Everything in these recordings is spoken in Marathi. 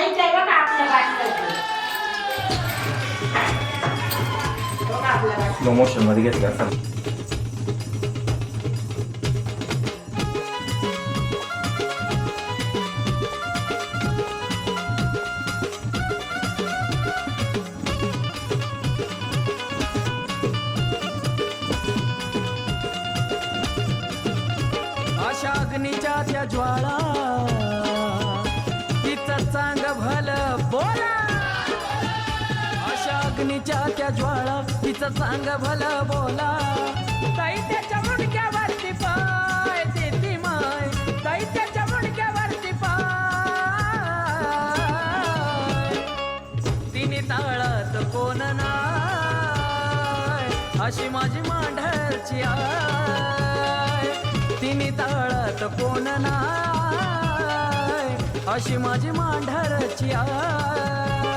ऐकलंय बघा आपल्या बघा आपल्या स्लो मोशनमध्ये घेतलं असं सांग चांग भल बोला. अशा अग्नीच्या त्या ज्वाळा तिचं चांग भल बोला. ताई त्याच्या मुडक्यावरती पाय देती माय. ताई त्याच्या मुडक्यावरती पाय. तिने ताळत कोण नाय अशी माझी मांढरची आय. तिने ताळत कोण नाय अशी माझी मांढरची आय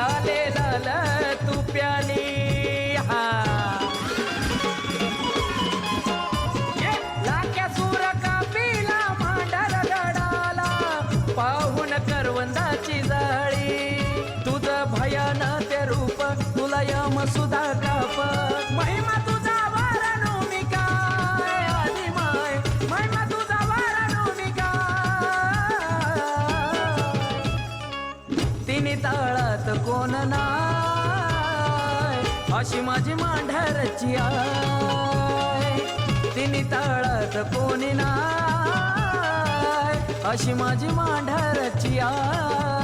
झाले लाल तू तिने ताळात कोण नाय अशी माझी मांढरची आय तिने ताळात कोणी नाय अशी माझी मांढरची आय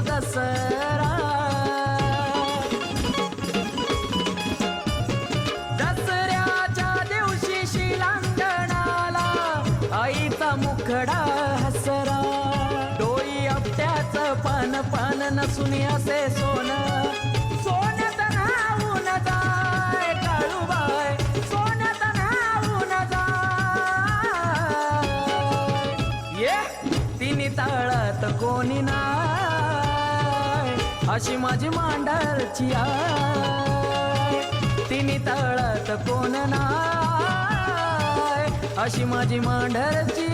दसरा। दसऱ्याच्या दिवशी शिलांगणाला आईचा मुखडा हसरा. डोई आपट्याच पान पान नसून असे सोन. अशी माझी मांडरची तिने तळत कोण नाय अशी माझी मांढरची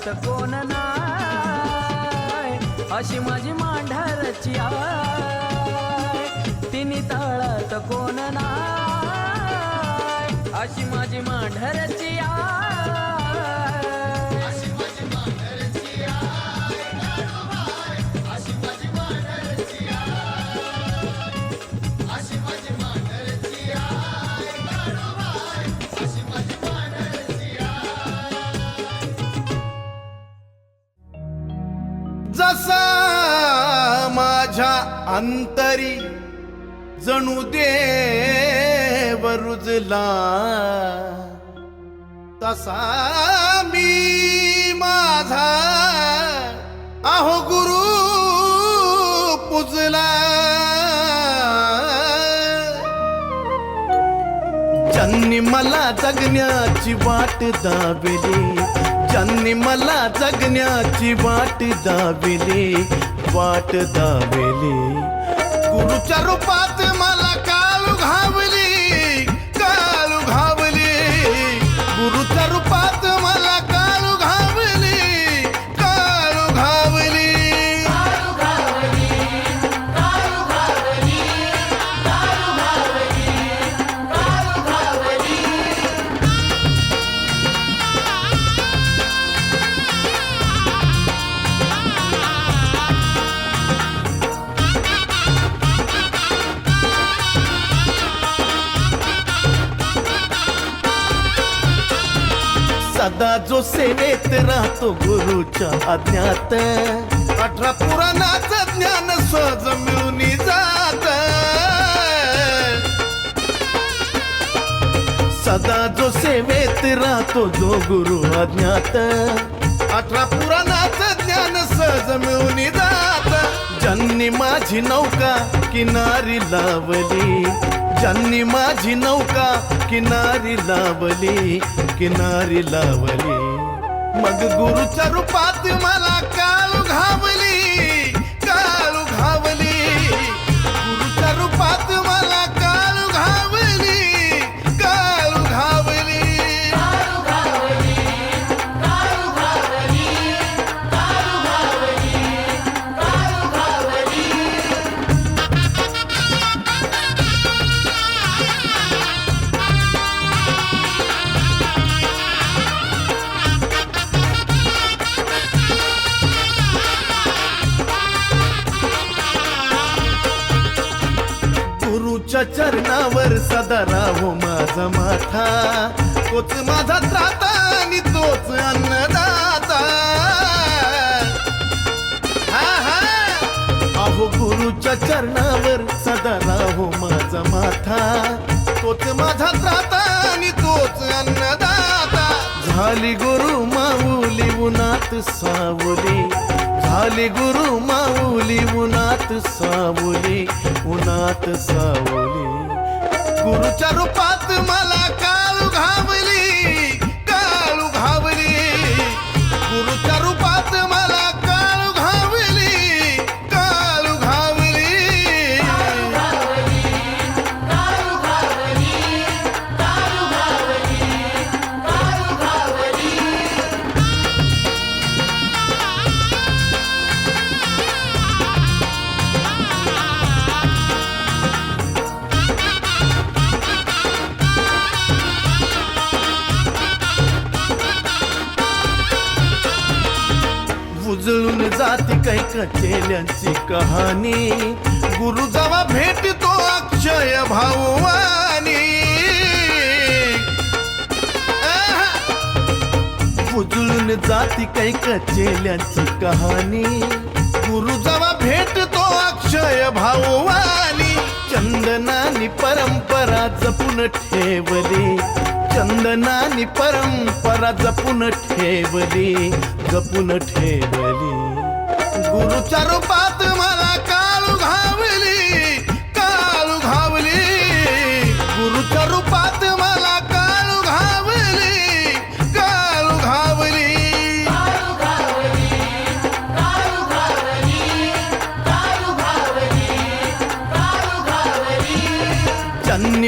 ताळात कोण नाय अशी माझी मांढरची आय तिने तळत कोण नाय माझ्या अंतरी जणू देव रुजला. तसा मी माझा अहो गुरु पुजला. ज्यांनी मला जगण्याची वाट दाबली ज्यांनी मला जगण्याची वाट दाबली वाट दाबली गुरुच्या रूपात मला सदा जो सेवेत राहतो गुरुच्या आज्ञात. अठरा पुराणाचं ज्ञान सहज मिळून जात. सदा जो सेवेत राहतो जो गुरु अज्ञात अठरा पुराणाचं ज्ञान सहज मिळून जात. ज्यांनी माझी नौका किनारी लावली ज्यांनी माझी नौका किनारी लावली किनारी लावली. मग गुरुच्या रूपात मला काल घावली राहो माझा माथा. तोच माझा त्राता आणि तोच अन्नदाता. हा हा. अहो गुरुच्या चरणावर सदा राहो माझा माथा. तोच माझा त्राता आणि तोच अन्नदाता. झाली गुरु माऊली उन्हात सावली. झाली गुरु माऊली उन्हात सावली. उन्हात सावली. गुरुच्या रूपात मला उजळून जाती काही कचेल्यांची कहाणी. गुरु जावा भेटतो अक्षय भाऊवानी उजळून जाती काही कचेल्यांची कहाणी. गुरु जावा भेटतो अक्षय भाऊवानी चंदनानी परंपरा जपून ठेवली. चंदनानी परंपरा जपून ठेवली जपून ठेवली. गुरुच्या रूपात मला का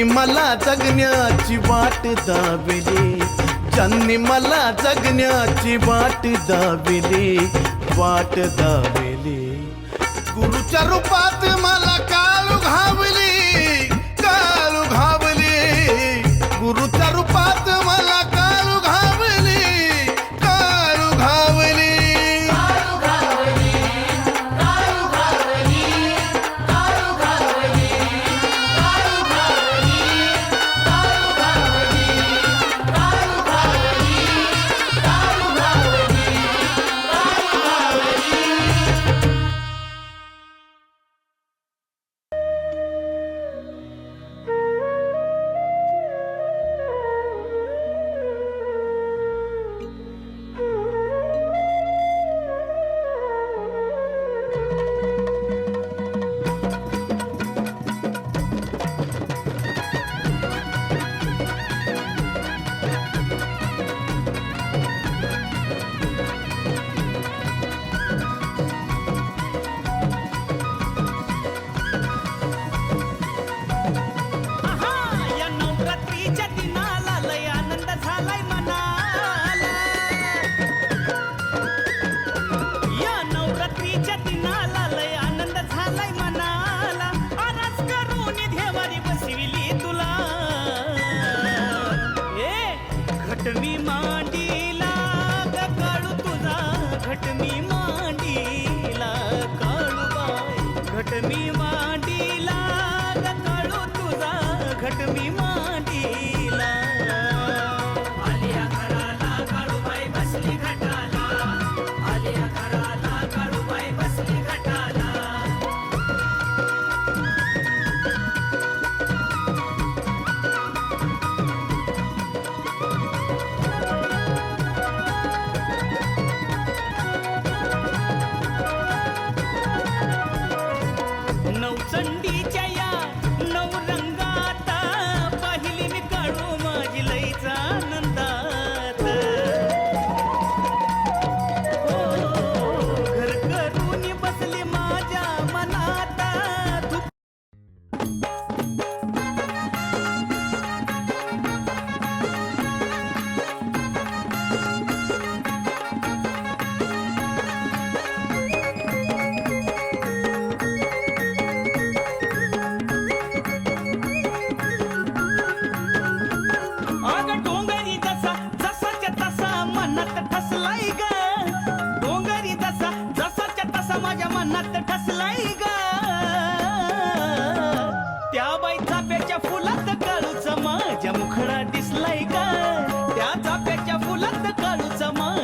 ज्यांनी मला जगण्याची वाट दाबली ज्यांनी मला जगण्याची वाट दाबली वाट दाबली गुरुच्या रूपात मला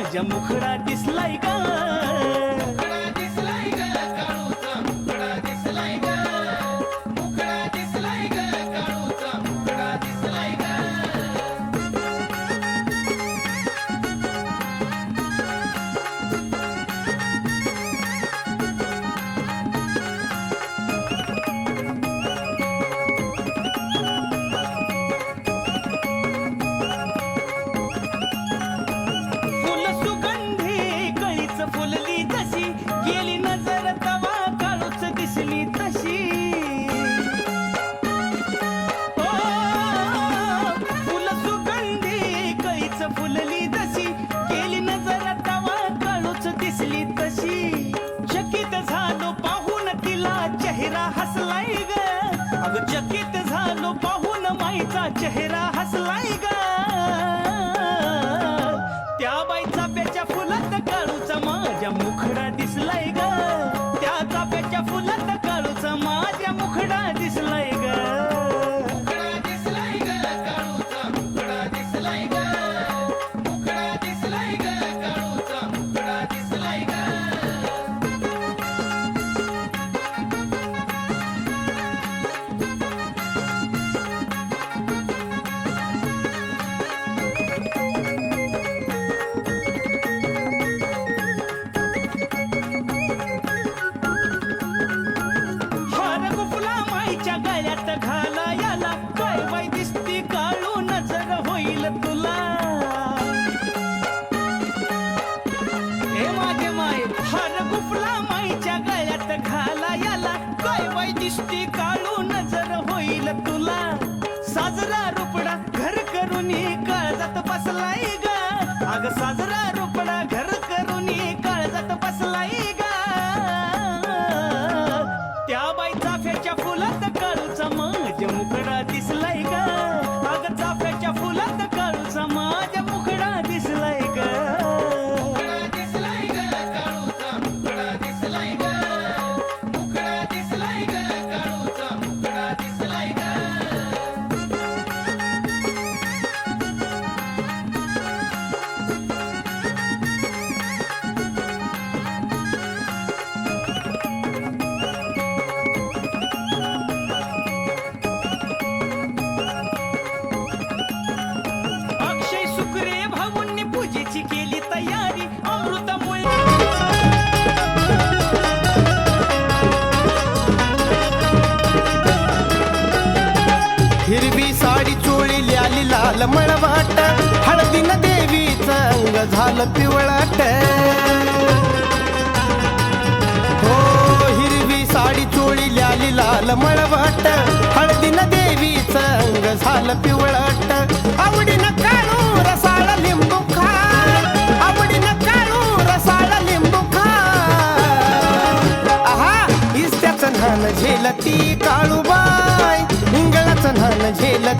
माझ्या मुखडा दिसलाय का? कळतात बसलाय ग. अग साजरा झालं मळवाट हळदीन देवी अंग झालं पिवळाट. हो हिरवी साडी चोळी ल्याली लाल मळवाट हळदीन देवी अंग झालं पिवळाट. आवडीनं काळू रसाळ लिंबू खा आवडीनं काळू रसाळ लिंबू खा आहा इस्त्याचं नान झेलती काळू बाय हिंगळाचं नान झेलती